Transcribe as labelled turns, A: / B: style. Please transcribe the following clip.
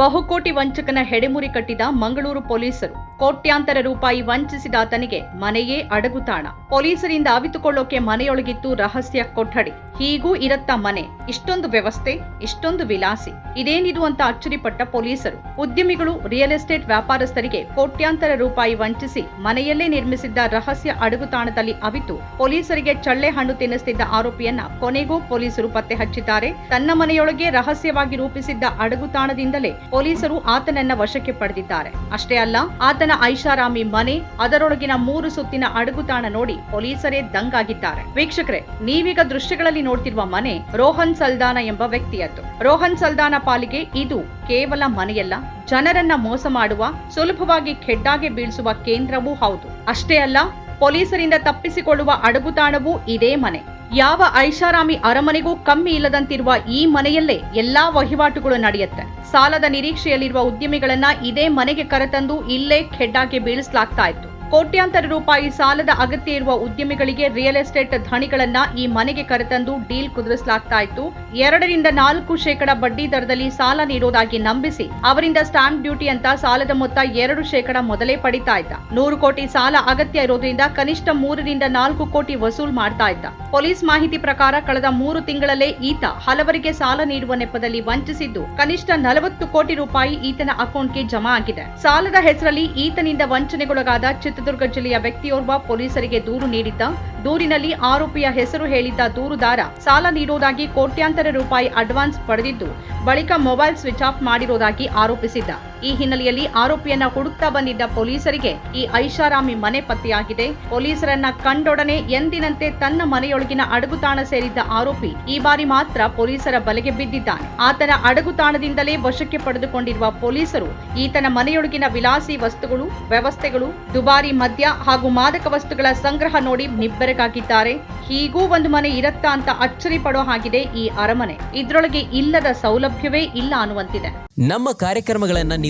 A: ಬಹುಕೋಟಿ ವಂಚಕನ ಹೆಡೆಮುರಿ ಕಟ್ಟಿದ ಮಂಗಳೂರು ಪೊಲೀಸರು. ಕೋಟ್ಯಾಂತರ ರೂಪಾಯಿ ವಂಚಿಸಿದ ಆತನಿಗೆ ಮನೆಯೇ ಅಡಗುತಾಣ ಪೊಲೀಸರಿಂದ ಅವಿತುಕೊಳ್ಳೋಕೆ ಮನೆಯೊಳಗಿತ್ತು ರಹಸ್ಯ ಕೊಠಡಿ. ಹೀಗೂ ಇರತ್ತ ಮನೆ. ಇಷ್ಟೊಂದು ವ್ಯವಸ್ಥೆ, ಇಷ್ಟೊಂದು ವಿಲಾಸಿ ಇದೇನಿದು ಅಂತ ಅಚ್ಚರಿಪಟ್ಟ ಪೊಲೀಸರು. ಉದ್ಯಮಿಗಳು, ರಿಯಲ್ ಎಸ್ಟೇಟ್ ವ್ಯಾಪಾರಸ್ಥರಿಗೆ ಕೋಟ್ಯಾಂತರ ರೂಪಾಯಿ ವಂಚಿಸಿ ಮನೆಯಲ್ಲೇ ನಿರ್ಮಿಸಿದ್ದ ರಹಸ್ಯ ಅಡಗುತಾಣದಲ್ಲಿ ಅವಿತು. ಪೊಲೀಸರಿಗೆ ಚಳ್ಳೆ ಹಣ್ಣು ತಿನ್ನಿಸ್ತಿದ್ದ ಆರೋಪಿಯನ್ನ ಕೊನೆಗೂ ಪೊಲೀಸರು ಪತ್ತೆ ಹಚ್ಚಿದ್ದಾರೆ. ತನ್ನ ಮನೆಯೊಳಗೆ ರಹಸ್ಯವಾಗಿ ರೂಪಿಸಿದ್ದ ಅಡಗುತಾಣದಿಂದಲೇ ಪೊಲೀಸರು ಆತನನ್ನ ವಶಕ್ಕೆ ಪಡೆದಿದ್ದಾರೆ. ಅಷ್ಟೇ ಅಲ್ಲ, ಆತನ ಐಷಾರಾಮಿ ಮನೆ, ಅದರೊಳಗಿನ ಮೂರು ಸುತ್ತಿನ ಅಡಗುತಾಣ ನೋಡಿ ಪೊಲೀಸರೇ ದಂಗಾಗಿದ್ದಾರೆ. ವೀಕ್ಷಕರೇ, ನೀವೀಗ ದೃಶ್ಯಗಳಲ್ಲಿ ನೋಡ್ತಿರುವ ಮನೆ ರೋಹನ್ ಸಲ್ದಾನ ಎಂಬ ವ್ಯಕ್ತಿಯದ್ದು. ರೋಹನ್ ಸಲ್ದಾನ ಪಾಲಿಗೆ ಇದು ಕೇವಲ ಮನೆಯಲ್ಲ, ಜನರನ್ನ ಮೋಸ ಮಾಡುವ, ಸುಲಭವಾಗಿ ಖೆಡ್ಡಾಗೆ ಬೀಳಿಸುವ ಕೇಂದ್ರವೂ ಹೌದು. ಅಷ್ಟೇ ಅಲ್ಲ, ಪೊಲೀಸರಿಂದ ತಪ್ಪಿಸಿಕೊಳ್ಳುವ ಅಡಗುತಾಣವೂ ಇದೇ ಮನೆ. ಯಾವ ಐಷಾರಾಮಿ ಅರಮನೆಗೂ ಕಮ್ಮಿ ಇಲ್ಲದಂತಿರುವ ಈ ಮನೆಯಲ್ಲೇ ಎಲ್ಲಾ ವಹಿವಾಟುಗಳು ನಡೆಯುತ್ತೆ. ಸಾಲದ ನಿರೀಕ್ಷೆಯಲ್ಲಿರುವ ಉದ್ಯಮಿಗಳನ್ನ ಇದೇ ಮನೆಗೆ ಕರೆತಂದು ಇಲ್ಲೇ ಖೆಡ್ಡಾಗೆ ಬೀಳಿಸಲಾಗ್ತಾ ಇತ್ತು. ಕೋಟ್ಯಾಂತರ ರೂಪಾಯಿ ಸಾಲದ ಅಗತ್ಯ ಇರುವ ಉದ್ಯಮಿಗಳಿಗೆ ರಿಯಲ್ ಎಸ್ಟೇಟ್ ಧಣಿಗಳನ್ನ ಈ ಮನೆಗೆ ಕರೆತಂದು ಡೀಲ್ ಕುದುರಿಸಲಾಗ್ತಾ ಇತ್ತು. ಎರಡರಿಂದ ನಾಲ್ಕು ಶೇಕಡ ಬಡ್ಡಿ ದರದಲ್ಲಿ ಸಾಲ ನೀಡೋದಾಗಿ ನಂಬಿಸಿ ಅವರಿಂದ ಸ್ಟಾಂಪ್ ಡ್ಯೂಟಿ ಅಂತ ಸಾಲದ ಮೊತ್ತ ಎರಡು ಶೇಕಡ ಮೊದಲೇ ಪಡಿತಾ ಇದ್ದ. ನೂರು ಕೋಟಿ ಸಾಲ ಅಗತ್ಯ ಇರೋದ್ರಿಂದ ಕನಿಷ್ಠ ಮೂರರಿಂದ ನಾಲ್ಕು ಕೋಟಿ ವಸೂಲ್ ಮಾಡ್ತಾ ಇದ್ದ. ಪೊಲೀಸ್ ಮಾಹಿತಿ ಪ್ರಕಾರ ಕಳೆದ ಮೂರು ತಿಂಗಳಲ್ಲೇ ಈತ ಹಲವರಿಗೆ ಸಾಲ ನೀಡುವ ನೆಪದಲ್ಲಿ ವಂಚಿಸಿದ್ದು, ಕನಿಷ್ಠ ನಲವತ್ತು ಕೋಟಿ ರೂಪಾಯಿ ಈತನ ಅಕೌಂಟ್ಗೆ ಜಮಾ ಆಗಿದೆ. ಸಾಲದ ಹೆಸರಲ್ಲಿ ಈತನಿಂದ ವಂಚನೆಗೊಳಗಾದ ಚಿತ್ರದುರ್ಗ ಜಿಲ್ಲೆಯ ವ್ಯಕ್ತಿಯೋರ್ವ ಪೊಲೀಸರಿಗೆ ದೂರು ನೀಡಿದ್ದ. ದೂರಿನಲ್ಲಿ ಆರೋಪಿಯ ಹೆಸರು ಹೇಳಿದ್ದ ದೂರುದಾರ ಸಾಲ ನೀಡುವುದಾಗಿ ಕೋಟ್ಯಾಂತರ ರೂಪಾಯಿ ಅಡ್ವಾನ್ಸ್ ಪಡೆದಿದ್ದು, ಬಳಿಕ ಮೊಬೈಲ್ ಸ್ವಿಚ್ ಆಫ್ ಮಾಡಿರುವುದಾಗಿ ಆರೋಪಿಸಿದ್ದ. ಈ ಹಿನ್ನೆಲೆಯಲ್ಲಿ ಆರೋಪಿಯನ್ನ ಹುಡುಕ್ತಾ ಬಂದಿದ್ದ ಪೊಲೀಸರಿಗೆ ಈ ಐಷಾರಾಮಿ ಮನೆ ಪತ್ತೆಯಾಗಿದೆ. ಪೊಲೀಸರನ್ನ ಕಂಡೊಡನೆ ಎಂದಿನಂತೆ ತನ್ನ ಮನೆಯೊಳಗಿನ ಅಡಗುತಾಣ ಸೇರಿದ್ದ ಆರೋಪಿ ಈ ಬಾರಿ ಮಾತ್ರ ಪೊಲೀಸರ ಬಲೆಗೆ ಬಿದ್ದಿದ್ದಾನೆ. ಆತನ ಅಡಗುತಾಣದಿಂದಲೇ ವಶಕ್ಕೆ ಪಡೆದುಕೊಂಡಿರುವ ಪೊಲೀಸರು ಈತನ ಮನೆಯೊಳಗಿನ ವಿಲಾಸಿ ವಸ್ತುಗಳು, ವ್ಯವಸ್ಥೆಗಳು, ದುಬಾರಿ ಮದ್ಯ ಹಾಗೂ ಮಾದಕ ವಸ್ತುಗಳ ಸಂಗ್ರಹ ನೋಡಿ ನಿಬ್ಬೆರಗಾಗಿದ್ದಾರೆ. ಹೀಗೂ ಒಂದು ಮನೆ ಇರತ್ತಾ ಅಂತ ಅಚ್ಚರಿ ಪಡೋ ಹಾಗಿದೆ ಈ ಅರಮನೆ. ಇದರೊಳಗೆ ಇಲ್ಲದ ಸೌಲಭ್ಯವೇ ಇಲ್ಲ ಅನ್ನುವಂತಿದೆ.
B: ನಮ್ಮ ಕಾರ್ಯಕ್ರಮಗಳನ್ನ